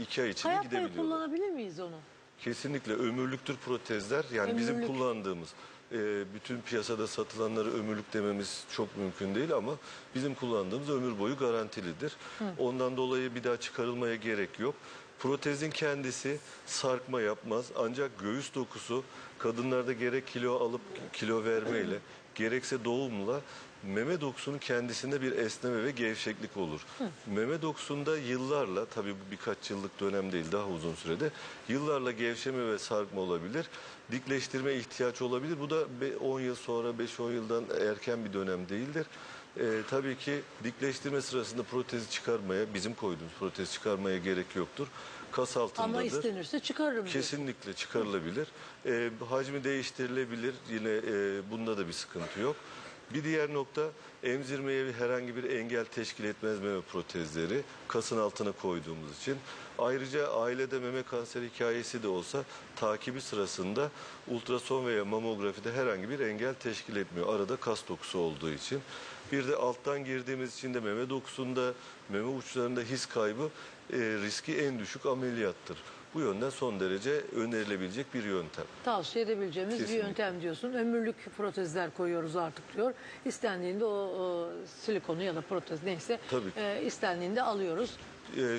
iki ay içinde Hayat boyu gidebiliyorlar. kullanabilir miyiz onu? Kesinlikle ömürlüktür protezler. Yani bizim Ömürlük. kullandığımız e, bütün piyasada satılanları ömürlük dememiz çok mümkün değil ama bizim kullandığımız ömür boyu garantilidir. Ondan dolayı bir daha çıkarılmaya gerek yok. Protezin kendisi sarkma yapmaz ancak göğüs dokusu kadınlarda gerek kilo alıp kilo vermeyle gerekse doğumla meme dokusunun kendisinde bir esneme ve gevşeklik olur. Meme dokusunda yıllarla tabii bu birkaç yıllık dönem değil daha uzun sürede yıllarla gevşeme ve sarkma olabilir. Dikleştirme ihtiyaç olabilir. Bu da be- 10 yıl sonra 5-10 yıldan erken bir dönem değildir. Ee, tabii ki dikleştirme sırasında protezi çıkarmaya, bizim koyduğumuz protezi çıkarmaya gerek yoktur. Kas altındadır. Ama istenirse çıkarırım. Kesinlikle çıkarılabilir. Ee, hacmi değiştirilebilir. Yine e, bunda da bir sıkıntı yok. Bir diğer nokta emzirmeye herhangi bir engel teşkil etmez meme protezleri kasın altına koyduğumuz için. Ayrıca ailede meme kanseri hikayesi de olsa takibi sırasında ultrason veya mamografide herhangi bir engel teşkil etmiyor. Arada kas dokusu olduğu için. Bir de alttan girdiğimiz için de meme dokusunda, meme uçlarında his kaybı e, riski en düşük ameliyattır. Bu yönden son derece önerilebilecek bir yöntem. Tavsiye edebileceğimiz Kesinlikle. bir yöntem diyorsun. Ömürlük protezler koyuyoruz artık diyor. İstendiğinde o, o silikonu ya da protez neyse Tabii ki. e, istendiğinde alıyoruz. E,